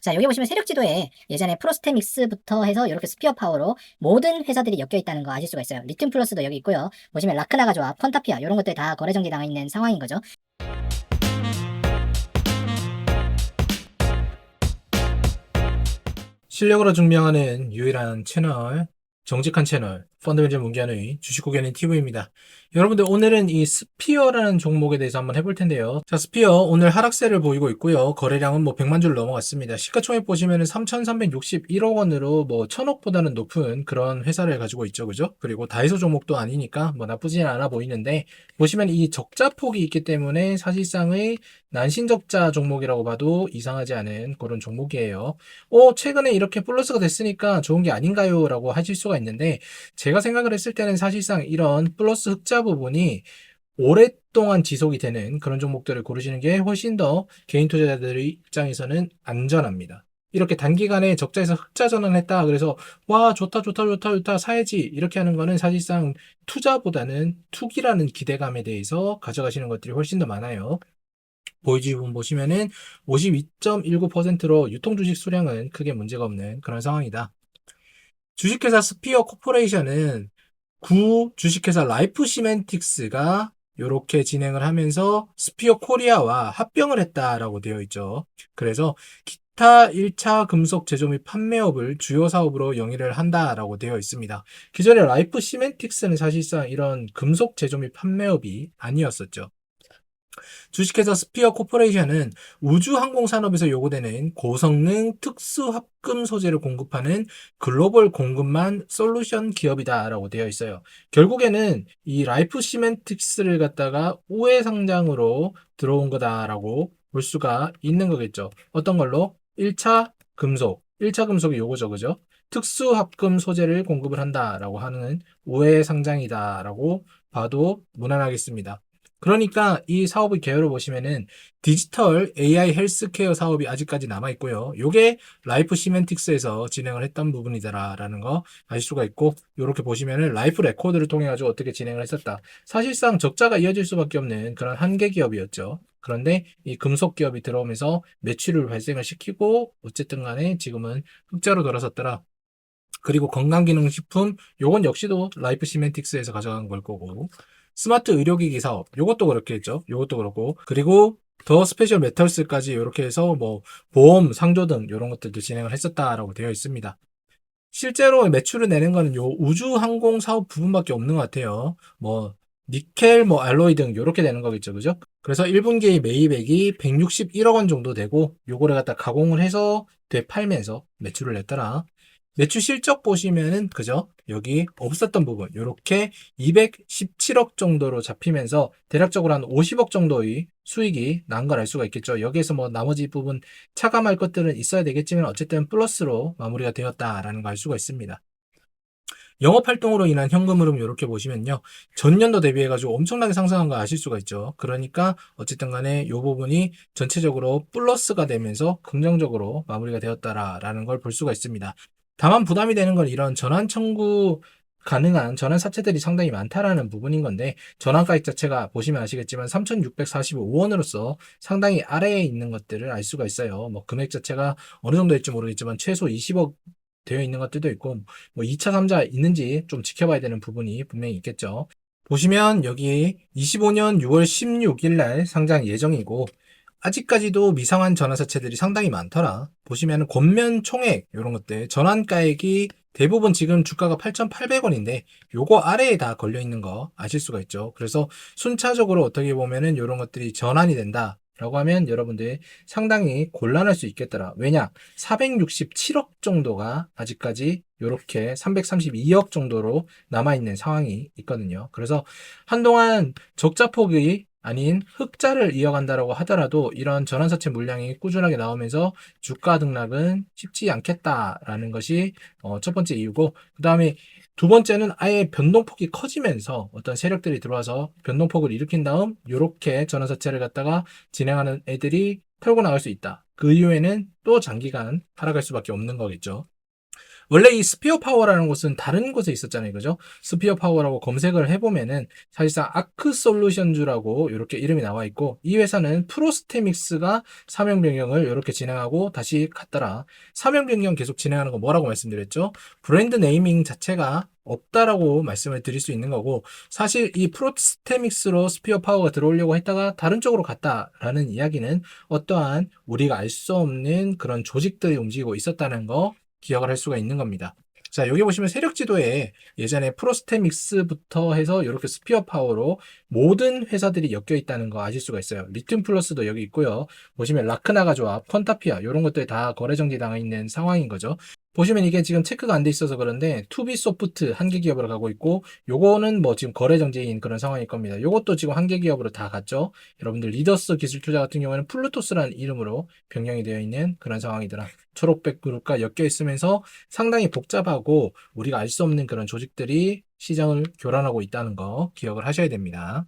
자, 여기 보시면 세력 지도에 예전에 프로스테믹스부터 해서 이렇게 스피어 파워로 모든 회사들이 엮여 있다는 거 아실 수가 있어요. 리튬 플러스도 여기 있고요. 보시면 라크나가 조합, 펀타피아 이런 것들 다 거래 정지 당해 있는 상황인 거죠. 실력으로 증명하는 유일한 채널, 정직한 채널, 펀드맨즈 문기환의 주식고개는 TV입니다. 여러분들 오늘은 이 스피어라는 종목에 대해서 한번 해볼 텐데요. 자, 스피어 오늘 하락세를 보이고 있고요. 거래량은 뭐 100만 줄 넘어갔습니다. 시가총액 보시면은 3,361억 원으로 뭐 1,000억보다는 높은 그런 회사를 가지고 있죠. 그죠? 그리고 다이소 종목도 아니니까 뭐 나쁘진 않아 보이는데 보시면 이 적자 폭이 있기 때문에 사실상의 난신 적자 종목이라고 봐도 이상하지 않은 그런 종목이에요. 어, 최근에 이렇게 플러스가 됐으니까 좋은 게 아닌가요? 라고 하실 수가 있는데 제가 생각을 했을 때는 사실상 이런 플러스 흑자 부분이 오랫동안 지속이 되는 그런 종목들을 고르시는 게 훨씬 더 개인 투자자들의 입장에서는 안전합니다. 이렇게 단기간에 적자에서 흑자 전환했다. 그래서 와 좋다 좋다 좋다 좋다 사야지 이렇게 하는 거는 사실상 투자보다는 투기라는 기대감에 대해서 가져가시는 것들이 훨씬 더 많아요. 보이지 부분 보시면은 52.19%로 유통 주식 수량은 크게 문제가 없는 그런 상황이다. 주식회사 스피어 코퍼레이션은 구 주식회사 라이프 시멘틱스가 이렇게 진행을 하면서 스피어 코리아와 합병을 했다라고 되어 있죠. 그래서 기타 1차 금속 제조 및 판매업을 주요 사업으로 영위를 한다라고 되어 있습니다. 기존에 라이프 시멘틱스는 사실상 이런 금속 제조 및 판매업이 아니었었죠. 주식회사 스피어 코퍼레이션은 우주항공 산업에서 요구되는 고성능 특수 합금 소재를 공급하는 글로벌 공급망 솔루션 기업이다라고 되어 있어요. 결국에는 이 라이프 시멘틱스를 갖다가 우회 상장으로 들어온 거다라고 볼 수가 있는 거겠죠. 어떤 걸로? 1차 금속. 1차 금속이 요거죠. 그죠? 특수합금 소재를 공급을 한다라고 하는 우회 상장이다라고 봐도 무난하겠습니다. 그러니까 이 사업의 개요를 보시면은 디지털 AI 헬스케어 사업이 아직까지 남아 있고요. 요게 라이프 시멘틱스에서 진행을 했던 부분이다라는 거 아실 수가 있고 요렇게 보시면은 라이프 레코드를 통해 가지고 어떻게 진행을 했었다. 사실상 적자가 이어질 수밖에 없는 그런 한계 기업이었죠. 그런데 이 금속 기업이 들어오면서 매출을 발생을 시키고 어쨌든 간에 지금은 흑자로 돌아섰더라. 그리고 건강기능식품 요건 역시도 라이프 시멘틱스에서 가져간 걸 거고 스마트 의료기기 사업. 요것도 그렇겠죠. 요것도 그렇고. 그리고 더 스페셜 메탈스까지 이렇게 해서 뭐 보험 상조 등 이런 것들도 진행을 했었다라고 되어 있습니다. 실제로 매출을 내는 거는 요 우주 항공 사업 부분밖에 없는 것 같아요. 뭐 니켈 뭐 알로이 등 이렇게 되는 거겠죠. 그죠? 그래서 1분기의 매입액이 161억 원 정도 되고 요거를 갖다 가공을 해서 되팔면서 매출을 냈더라 매출 실적 보시면은 그죠? 여기 없었던 부분 이렇게 217억 정도로 잡히면서 대략적으로 한 50억 정도의 수익이 난 걸 알 수가 있겠죠. 여기에서 뭐 나머지 부분 차감할 것들은 있어야 되겠지만 어쨌든 플러스로 마무리가 되었다라는 걸 알 수가 있습니다. 영업 활동으로 인한 현금 흐름 이렇게 보시면요. 전년도 대비해 가지고 엄청나게 상승한 거 아실 수가 있죠. 그러니까 어쨌든 간에 이 부분이 전체적으로 플러스가 되면서 긍정적으로 마무리가 되었다라는 걸 볼 수가 있습니다. 다만 부담이 되는 건 이런 전환 청구 가능한 전환 사채들이 상당히 많다라는 부분인 건데 전환 가액 자체가 보시면 아시겠지만 3,645원으로서 상당히 아래에 있는 것들을 알 수가 있어요. 뭐 금액 자체가 어느 정도 될지 모르겠지만 최소 20억 되어 있는 것들도 있고 뭐 2차 3자 있는지 좀 지켜봐야 되는 부분이 분명히 있겠죠. 보시면 여기 25년 6월 16일 날 상장 예정이고 아직까지도 미상한 전환사채들이 상당히 많더라. 보시면 권면 총액 이런 것들 전환가액이 대부분 지금 주가가 8,800원인데 요거 아래에 다 걸려 있는 거 아실 수가 있죠. 그래서 순차적으로 어떻게 보면은 이런 것들이 전환이 된다. 라고 하면 여러분들 상당히 곤란할 수 있겠더라. 왜냐? 467억 정도가 아직까지 이렇게 332억 정도로 남아있는 상황이 있거든요. 그래서 한동안 적자폭이 아닌 흑자를 이어간다라고 하더라도 이런 전환사채 물량이 꾸준하게 나오면서 주가 등락은 쉽지 않겠다라는 것이 어, 첫 번째 이유고 그 다음에 두 번째는 아예 변동폭이 커지면서 어떤 세력들이 들어와서 변동폭을 일으킨 다음 이렇게 전환사채를 갖다가 진행하는 애들이 털고 나갈 수 있다. 그 이후에는 또 장기간 하락할 수밖에 없는 거겠죠. 원래 이 스피어 파워라는 곳은 다른 곳에 있었잖아요. 그죠? 스피어 파워라고 검색을 해보면은 사실상 아크 솔루션즈라고 이렇게 이름이 나와 있고 이 회사는 프로스테믹스가 사명 변경을 이렇게 진행하고 다시 갔더라. 사명 변경 계속 진행하는 거 뭐라고 말씀드렸죠? 브랜드 네이밍 자체가 없다라고 말씀을 드릴 수 있는 거고 사실 이 프로스테믹스로 스피어 파워가 들어오려고 했다가 다른 쪽으로 갔다라는 이야기는 어떠한 우리가 알 수 없는 그런 조직들이 움직이고 있었다는 거 기억을 할 수가 있는 겁니다. 자, 여기 보시면 세력 지도에 예전에 프로스테믹스부터 해서 이렇게 스피어 파워로 모든 회사들이 엮여 있다는 거 아실 수가 있어요. 리튬 플러스도 여기 있고요. 보시면 라크나가 조합, 퀀타피아 이런 것들 다 거래 정지 당해 있는 상황인 거죠. 보시면 이게 지금 체크가 안 돼 있어서 그런데 투비 소프트 한 개 기업으로 가고 있고 요거는 뭐 지금 거래 정지인 그런 상황일 겁니다. 요것도 지금 한 개 기업으로 다 갔죠. 여러분들 리더스 기술 투자 같은 경우에는 플루토스라는 이름으로 변경이 되어 있는 그런 상황이더라. 초록백 그룹과 엮여 있으면서 상당히 복잡하고 우리가 알 수 없는 그런 조직들이 시장을 교란하고 있다는 거 기억을 하셔야 됩니다.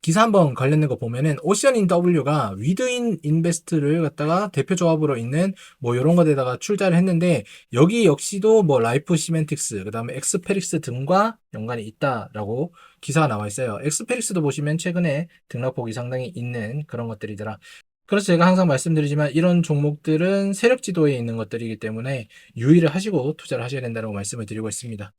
기사 한번 관련된 거 보면은 오션 인 W가 위드인 인베스트를 갖다가 대표 조합으로 있는 뭐 이런 것에다가 출자를 했는데 여기 역시도 뭐 라이프 시멘틱스 그다음에 엑스페릭스 등과 연관이 있다라고 기사가 나와 있어요. 엑스페릭스도 보시면 최근에 등락폭이 상당히 있는 그런 것들이더라. 그래서 제가 항상 말씀드리지만 이런 종목들은 세력 지도에 있는 것들이기 때문에 유의를 하시고 투자를 하셔야 된다고 말씀을 드리고 있습니다.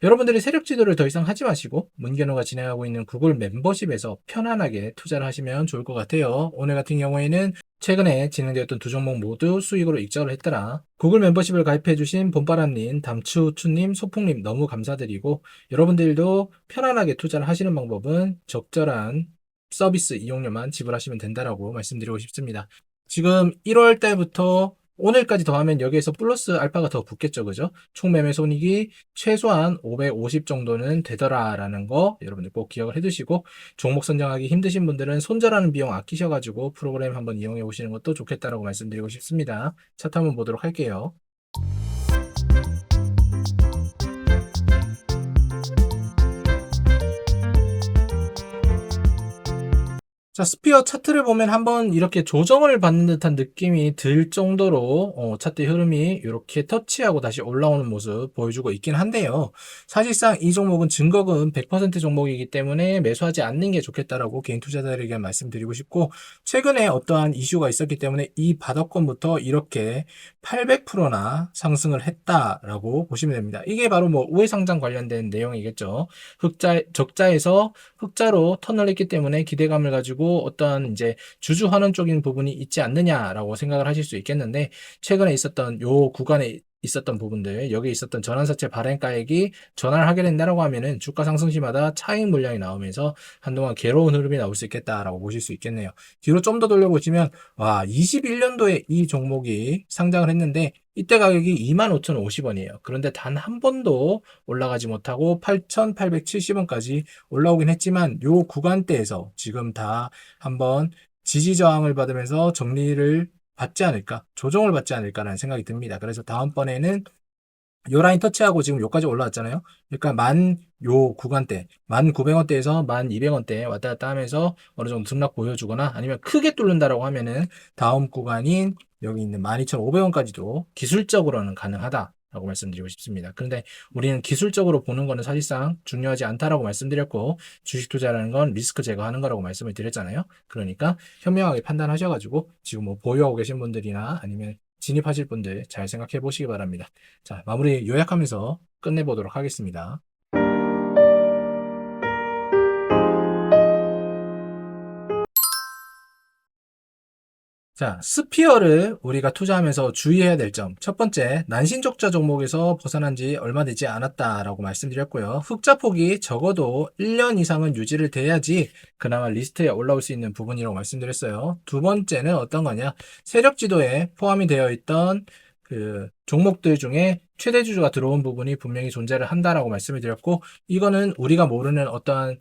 여러분들이 세력 지도를 더 이상 하지 마시고 문견호가 진행하고 있는 구글 멤버십에서 편안하게 투자를 하시면 좋을 것 같아요. 오늘 같은 경우에는 최근에 진행되었던 두 종목 모두 수익으로 익절을 했더라. 구글 멤버십을 가입해주신 봄바람님, 담추추님, 소풍님 너무 감사드리고 여러분들도 편안하게 투자를 하시는 방법은 적절한 서비스 이용료만 지불하시면 된다라고 말씀드리고 싶습니다. 지금 1월 달부터 오늘까지 더하면 여기에서 플러스 알파가 더 붙겠죠, 그죠? 총 매매 손익이 최소한 550 정도는 되더라라는 거 여러분들 꼭 기억을 해두시고 종목 선정하기 힘드신 분들은 손절하는 비용 아끼셔가지고 프로그램 한번 이용해 보시는 것도 좋겠다라고 말씀드리고 싶습니다. 차트 한번 보도록 할게요. 자, 스피어 차트를 보면 한번 이렇게 조정을 받는 듯한 느낌이 들 정도로 어, 차트 흐름이 이렇게 터치하고 다시 올라오는 모습 보여주고 있긴 한데요. 사실상 이 종목은 증거금 100% 종목이기 때문에 매수하지 않는 게 좋겠다라고 개인 투자자들에게 말씀드리고 싶고 최근에 어떠한 이슈가 있었기 때문에 이 바닥권부터 이렇게 800%나 상승을 했다라고 보시면 됩니다. 이게 바로 뭐 우회상장 관련된 내용이겠죠. 흑자 적자에서 흑자로 턴을 했기 때문에 기대감을 가지고 어떤 이제 주주 환원 쪽인 부분이 있지 않느냐라고 생각을 하실 수 있겠는데 최근에 있었던 요 구간에 있었던 부분들 여기 있었던 전환사채 발행가액이 전환을 하게 된다라고 하면은 주가 상승 시마다 차익 물량이 나오면서 한동안 괴로운 흐름이 나올 수 있겠다라고 보실 수 있겠네요. 뒤로 좀 더 돌려보시면 와 21년도에 이 종목이 상장을 했는데 이때 가격이 25,050원이에요. 그런데 단 한 번도 올라가지 못하고 8,870원까지 올라오긴 했지만 요 구간대에서 지금 다 한번 지지 저항을 받으면서 정리를 받지 않을까, 조정을 받지 않을까라는 생각이 듭니다. 그래서 다음번에는 요 라인 터치하고 지금 요까지 올라왔잖아요. 그러니까 만 요 구간대, 만 900원대에서 만 200원대 왔다 갔다 하면서 어느 정도 등락 보여주거나 아니면 크게 뚫는다라고 하면은 다음 구간인 여기 있는 12,500원까지도 기술적으로는 가능하다. 라고 말씀드리고 싶습니다. 그런데 우리는 기술적으로 보는 거는 사실상 중요하지 않다라고 말씀드렸고 주식 투자라는 건 리스크 제거하는 거라고 말씀을 드렸잖아요. 그러니까 현명하게 판단하셔가지고 지금 뭐 보유하고 계신 분들이나 아니면 진입하실 분들 잘 생각해 보시기 바랍니다. 자, 마무리 요약하면서 끝내보도록 하겠습니다. 자, 스피어를 우리가 투자하면서 주의해야 될 점. 첫 번째, 난신적자 종목에서 벗어난 지 얼마 되지 않았다라고 말씀드렸고요. 흑자 폭이 적어도 1년 이상은 유지를 돼야지 그나마 리스트에 올라올 수 있는 부분이라고 말씀드렸어요. 두 번째는 어떤 거냐? 세력 지도에 포함이 되어 있던 그 종목들 중에 최대 주주가 들어온 부분이 분명히 존재를 한다라고 말씀을 드렸고, 이거는 우리가 모르는 어떠한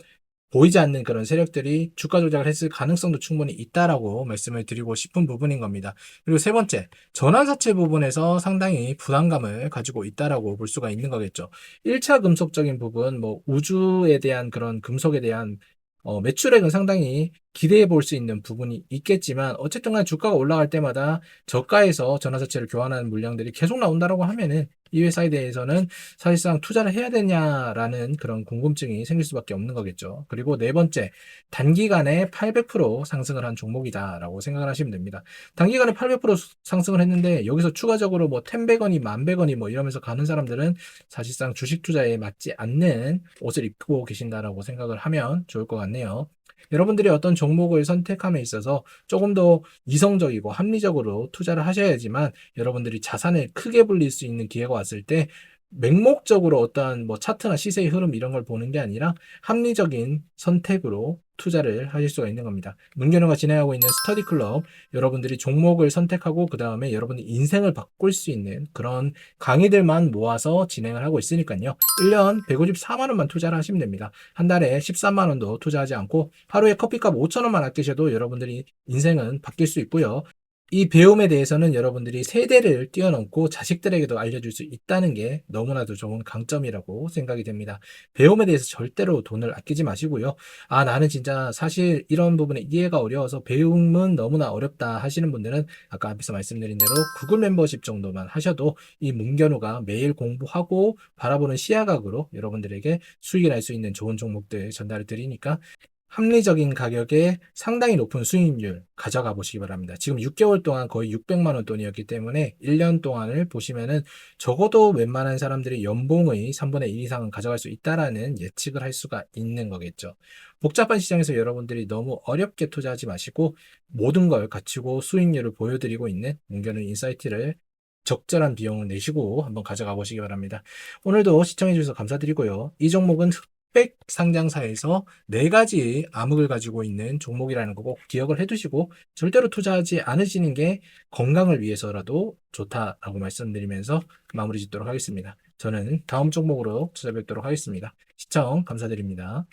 보이지 않는 그런 세력들이 주가 조작을 했을 가능성도 충분히 있다라고 말씀을 드리고 싶은 부분인 겁니다. 그리고 세 번째, 전환사채 부분에서 상당히 부담감을 가지고 있다라고 볼 수가 있는 거겠죠. 1차 금속적인 부분, 뭐 우주에 대한 그런 금속에 대한 어, 매출액은 상당히 기대해 볼 수 있는 부분이 있겠지만 어쨌든 간 주가가 올라갈 때마다 저가에서 전환사채를 교환하는 물량들이 계속 나온다라고 하면은 이 회사에 대해서는 사실상 투자를 해야 되냐라는 그런 궁금증이 생길 수밖에 없는 거겠죠. 그리고 네 번째, 단기간에 800% 상승을 한 종목이다라고 생각을 하시면 됩니다. 단기간에 800% 상승을 했는데 여기서 추가적으로 뭐 1000백원이 1000백원이 뭐 이러면서 가는 사람들은 사실상 주식 투자에 맞지 않는 옷을 입고 계신다라고 생각을 하면 좋을 것 같네요. 여러분들이 어떤 종목을 선택함에 있어서 조금 더 이성적이고 합리적으로 투자를 하셔야지만 여러분들이 자산을 크게 불릴 수 있는 기회가 왔을 때 맹목적으로 어떠한 뭐 차트나 시세의 흐름 이런 걸 보는 게 아니라 합리적인 선택으로 투자를 하실 수가 있는 겁니다. 문견호가 진행하고 있는 스터디 클럽 여러분들이 종목을 선택하고 그 다음에 여러분의 인생을 바꿀 수 있는 그런 강의들만 모아서 진행을 하고 있으니까요. 1년 154만 원만 투자를 하시면 됩니다. 한 달에 13만 원도 투자하지 않고 하루에 커피값 5천 원만 아끼셔도 여러분들이 인생은 바뀔 수 있고요. 이 배움에 대해서는 여러분들이 세대를 뛰어넘고 자식들에게도 알려줄 수 있다는 게 너무나도 좋은 강점이라고 생각이 됩니다. 배움에 대해서 절대로 돈을 아끼지 마시고요. 아, 나는 진짜 사실 이런 부분에 이해가 어려워서 배움은 너무나 어렵다 하시는 분들은 아까 앞에서 말씀드린 대로 구글 멤버십 정도만 하셔도 이 문견호가 매일 공부하고 바라보는 시야각으로 여러분들에게 수익을 낼수 있는 좋은 종목들 전달을 드리니까 합리적인 가격에 상당히 높은 수익률 가져가 보시기 바랍니다. 지금 6개월 동안 거의 600만 원 돈이었기 때문에 1년 동안을 보시면은 적어도 웬만한 사람들이 연봉의 3분의 1 이상은 가져갈 수 있다라는 예측을 할 수가 있는 거겠죠. 복잡한 시장에서 여러분들이 너무 어렵게 투자하지 마시고 모든 걸 갖추고 수익률을 보여드리고 있는 문견의 인사이트를 적절한 비용을 내시고 한번 가져가 보시기 바랍니다. 오늘도 시청해 주셔서 감사드리고요. 이 종목은 흑백 상장사에서 네 가지 암흑을 가지고 있는 종목이라는 거 꼭 기억을 해두시고 절대로 투자하지 않으시는 게 건강을 위해서라도 좋다라고 말씀드리면서 마무리 짓도록 하겠습니다. 저는 다음 종목으로 찾아뵙도록 하겠습니다. 시청 감사드립니다.